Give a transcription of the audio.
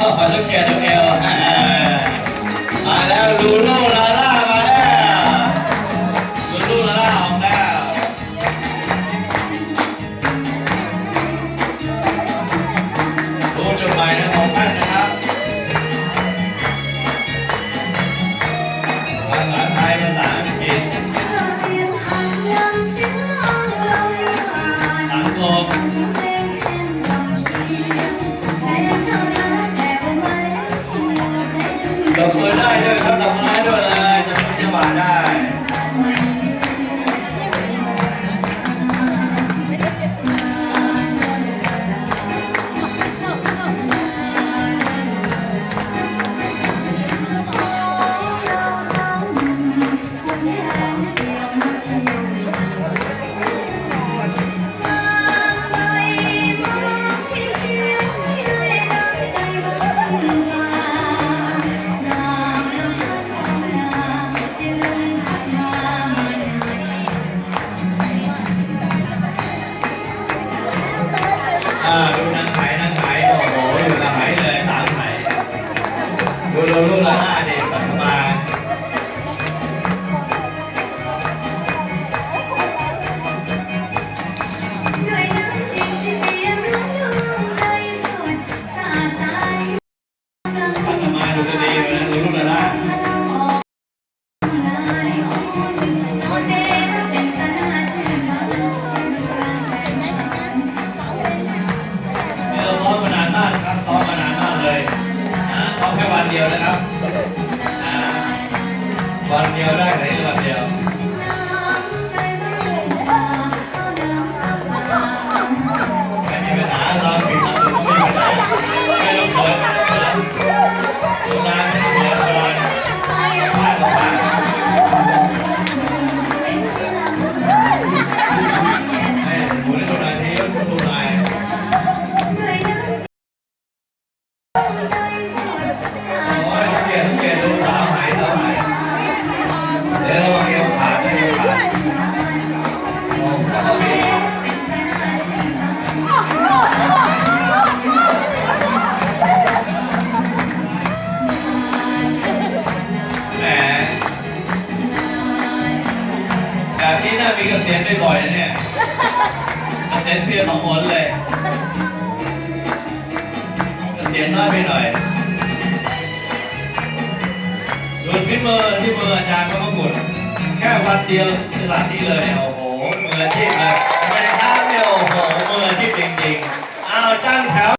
ลูกแกลูกเอลอ่ามาแล้วลูลูลาล่ามาแล้วลูลูลาล่าออกแล้วพูดจบไปนะของท่านนะครับ อ่าดู แค่วันเดียวนะครับ วันเดียวได้ไหนวันเดียว น่ามีเกษียณบ่อยๆนะเนี่ยเกษียณเพียงสองคนเลยเกษียณน้อยไปหน่อยดูที่มือที่มืออาจารย์ก็มากดแค่วันเดียวขนาดนี้เลยโอ้โหมืออาชีพเลยไม่ได้ท้าเนี่ยโอ้โหมืออาชีพจริงๆอ้าวจ้างแถว